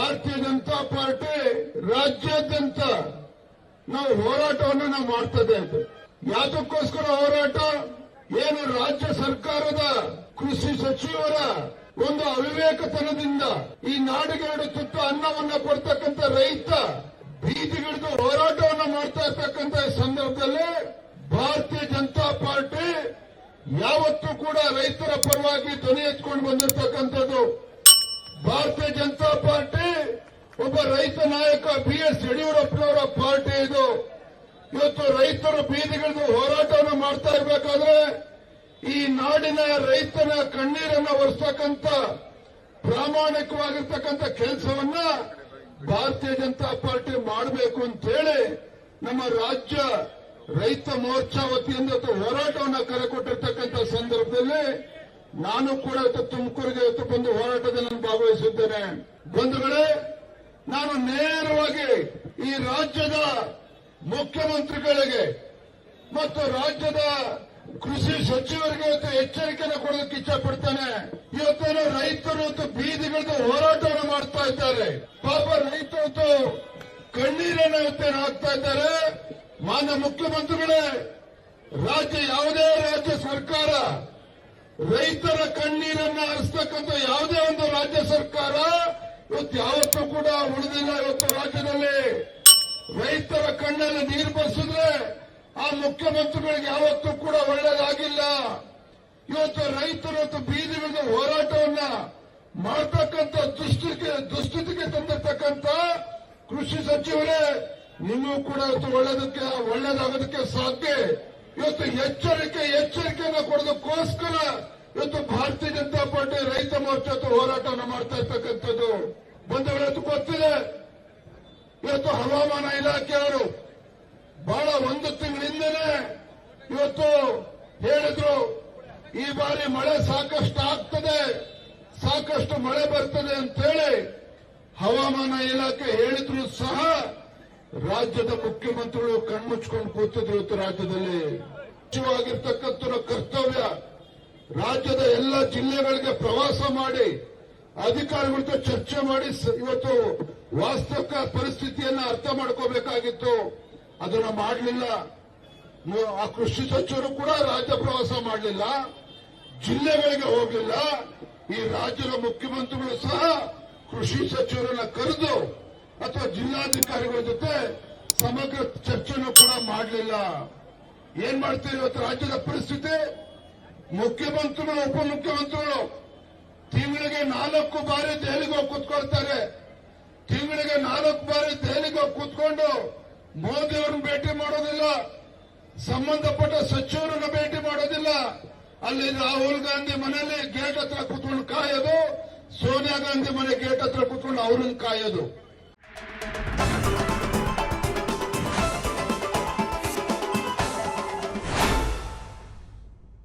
ಭಾರತೀಯ ಜನತಾ ಪಾರ್ಟಿ ರಾಜ್ಯಾದ್ಯಂತ ನಾವು ಹೋರಾಟವನ್ನು ನಾವು ಮಾಡ್ತದೆ ಇದ್ದೇವೆ. ಯಾತಕ್ಕೋಸ್ಕರ ಹೋರಾಟ? ಏನು ರಾಜ್ಯ ಸರ್ಕಾರದ ಕೃಷಿ ಸಚಿವರ ಒಂದು ಅವಿವೇಕತನದಿಂದ ಈ ನಾಡಿಗೆ ಎರಡು ತುತ್ತು ಅನ್ನವನ್ನ ಕೊಡ್ತಕ್ಕಂಥ ರೈತ ಬೀದಿಗಿಡಿದು ಹೋರಾಟವನ್ನು ಮಾಡ್ತಾ ಇರ್ತಕ್ಕಂಥ ಸಂದರ್ಭದಲ್ಲಿ ಭಾರತೀಯ ಜನತಾ ಪಾರ್ಟಿ ಯಾವತ್ತೂ ಕೂಡ ರೈತರ ಪರವಾಗಿ ಧ್ವನಿ ಎತ್ಕೊಂಡು ಬಂದಿರತಕ್ಕಂಥದ್ದು ಭಾರತೀಯ ಜನತಾ ಪಾರ್ಟಿ ಒಬ್ಬ ರೈತ ನಾಯಕ ಬಿ ಎಸ್ ಯಡಿಯೂರಪ್ಪನವರ ಪಾರ್ಟಿ ಇದು. ಇವತ್ತು ರೈತರು ಬೀದಿಗಿಳಿದು ಹೋರಾಟವನ್ನು ಮಾಡ್ತಾ ಇರಬೇಕಾದ್ರೆ ಈ ನಾಡಿನ ರೈತನ ಕಣ್ಣೀರನ್ನ ಒರೆಸ್ತಕ್ಕಂಥ ಪ್ರಾಮಾಣಿಕವಾಗಿರ್ತಕ್ಕಂಥ ಕೆಲಸವನ್ನ ಭಾರತೀಯ ಜನತಾ ಪಾರ್ಟಿ ಮಾಡಬೇಕು ಅಂತ ಹೇಳಿ ನಮ್ಮ ರಾಜ್ಯ ರೈತ ಮೋರ್ಚಾ ವತಿಯಿಂದ ಹೋರಾಟವನ್ನ ಕರೆ ಕೊಟ್ಟಿರ್ತಕ್ಕಂಥ ಸಂದರ್ಭದಲ್ಲಿ ನಾನು ಕೂಡ ತುಮಕೂರಿಗೆ ಇವತ್ತು ಬಂದು ಹೋರಾಟದಲ್ಲಿ ಭಾಗವಹಿಸಿದ್ದೇನೆ ಬಂಧುಗಳೇ, ನಾನು ನೇರವಾಗಿ ಈ ರಾಜ್ಯದ ಮುಖ್ಯಮಂತ್ರಿಗಳಿಗೆ ಮತ್ತು ರಾಜ್ಯದ ಕೃಷಿ ಸಚಿವರಿಗೆ ಇವತ್ತು ಎಚ್ಚರಿಕೆಯನ್ನು ಕೊಡೋದಕ್ಕೆ ಇಚ್ಛಪಡ್ತೇನೆ. ಇವತ್ತೇನೋ ರೈತರು ಬೀದಿಗಳದ್ದು ಹೋರಾಟವನ್ನು ಮಾಡ್ತಾ ಇದ್ದಾರೆ. ಪಾಪ ರೈತರು ಕಣ್ಣೀರನ್ನು ಇವತ್ತೇನು ಹಾಕ್ತಾ ಇದ್ದಾರೆ. ಮಾನ್ಯ ಮುಖ್ಯಮಂತ್ರಿಗಳೇ, ರಾಜ್ಯ ಯಾವುದೇ ರಾಜ್ಯ ಸರ್ಕಾರ ರೈತರ ಕಣ್ಣೀರನ್ನ ಹರಿಸ್ತಕ್ಕಂಥ ಯಾವುದೇ ಒಂದು ರಾಜ್ಯ ಸರ್ಕಾರ ಇವತ್ತು ಯಾವತ್ತೂ ಕೂಡ ಉಳಿದಿಲ್ಲ ಇವತ್ತು ರಾಜ್ಯದಲ್ಲಿ. ರೈತರ ಕಣ್ಣಲ್ಲಿ ನೀರು ಬರ್ಸಿದ್ರೆ ಆ ಮುಖ್ಯಮಂತ್ರಿಗಳಿಗೆ ಯಾವತ್ತೂ ಕೂಡ ಒಳ್ಳೇದಾಗಿಲ್ಲ. ಇವತ್ತು ರೈತರು ಇವತ್ತು ಹೋರಾಟವನ್ನು ಹೋರಾಟವನ್ನ ಮಾಡ್ತಕ್ಕಂಥ ದುಸ್ಥಿತಿಗೆ ದುಸ್ಥಿತಿಗೆ ತಂದಿರ್ತಕ್ಕಂಥ ಕೃಷಿ ಸಚಿವರೇ, ನಿಮಗೂ ಕೂಡ ಇವತ್ತು ಒಳ್ಳೇದಕ್ಕೆ, ಒಳ್ಳೇದಾಗೋದಕ್ಕೆ ಸಾಧ್ಯ. ಇವತ್ತು ಎಚ್ಚರಿಕೆ ಎಚ್ಚರಿಕೆಯನ್ನು ಕೊಡೋದಕ್ಕೋಸ್ಕರ ಇವತ್ತು ಭಾರತೀಯ ಜನತಾ ಪಾರ್ಟಿ ರೈತ ಮೋರ್ಚಾ ಹೋರಾಟವನ್ನು ಮಾಡ್ತಾ ಇರ್ತಕ್ಕಂಥದ್ದು. ಬಂಧುಗಳು ಇವತ್ತು ಗೊತ್ತಿದೆ. ಇವತ್ತು ಹವಾಮಾನ ಇಲಾಖೆಯವರು ಬಹಳ ಒಂದು ತಿಂಗಳಿಂದಲೇ ಇವತ್ತು ಹೇಳಿದ್ರು, ಈ ಬಾರಿ ಮಳೆ ಸಾಕಷ್ಟು ಆಗ್ತದೆ, ಸಾಕಷ್ಟು ಮಳೆ ಬರ್ತದೆ ಅಂತೇಳಿ ಹವಾಮಾನ ಇಲಾಖೆ ಹೇಳಿದ್ರು ಸಹ ರಾಜ್ಯದ ಮುಖ್ಯಮಂತ್ರಿಗಳು ಕಣ್ಮುಚ್ಕೊಂಡು ಕೂತಿದ್ರು ಇವತ್ತು ರಾಜ್ಯದಲ್ಲಿ. ಸಚಿವಾಗಿರ್ತಕ್ಕಂಥ ಕರ್ತವ್ಯ ರಾಜ್ಯದ ಎಲ್ಲ ಜಿಲ್ಲೆಗಳಿಗೆ ಪ್ರವಾಸ ಮಾಡಿ ಅಧಿಕಾರಿಗಳ ಜೊತೆ ಚರ್ಚೆ ಮಾಡಿ ಇವತ್ತು ವಾಸ್ತವಿಕ ಪರಿಸ್ಥಿತಿಯನ್ನು ಅರ್ಥ ಮಾಡ್ಕೋಬೇಕಾಗಿತ್ತು. ಅದನ್ನ ಮಾಡಲಿಲ್ಲ. ಆ ಕೃಷಿ ಸಚಿವರು ಕೂಡ ರಾಜ್ಯ ಪ್ರವಾಸ ಮಾಡಲಿಲ್ಲ. ಜಿಲ್ಲೆಗಳಿಗೆ ಹೋಗಲಿಲ್ಲ. ಈ ರಾಜ್ಯದ ಮುಖ್ಯಮಂತ್ರಿಗಳು ಸಹ ಕೃಷಿ ಸಚಿವರನ್ನ ಕರೆದು ಅಥವಾ ಜಿಲ್ಲಾಧಿಕಾರಿಗಳ ಜೊತೆ ಸಮಗ್ರ ಚರ್ಚೆನೂ ಕೂಡ ಮಾಡಲಿಲ್ಲ. ಏನ್ ಮಾಡ್ತೀರಿ ಇವತ್ತು ರಾಜ್ಯದ ಪರಿಸ್ಥಿತಿ? ಮುಖ್ಯಮಂತ್ರಿಗಳು, ಉಪಮುಖ್ಯಮಂತ್ರಿಗಳು ತಿಂಗಳಿಗೆ ನಾಲ್ಕು ಬಾರಿ ದೆಹಲಿಗೆ ಹೋಗಿ ಕೂತ್ಕೊಳ್ತಾರೆ. ತಿಂಗಳಿಗೆ ನಾಲ್ಕು ಬಾರಿ ದೆಹಲಿಗೆ ಹೋಗಿ ಕೂತ್ಕೊಂಡು ಮೋದಿಯವರನ್ನ ಭೇಟಿ ಮಾಡೋದಿಲ್ಲ. ಸಂಬಂಧಪಟ್ಟ ಸಚಿವರನ್ನ ಭೇಟಿ ಮಾಡೋದಿಲ್ಲ. ಅಲ್ಲಿ ರಾಹುಲ್ ಗಾಂಧಿ ಮನೆಯಲ್ಲಿ ಗೇಟ್ ಹತ್ರ ಕೂತ್ಕೊಂಡು ಕಾಯೋದು, ಸೋನಿಯಾ ಗಾಂಧಿ ಮನೆ ಗೇಟ್ ಹತ್ರ ಕೂತ್ಕೊಂಡು ಅವ್ರನ್ನ ಕಾಯೋದು.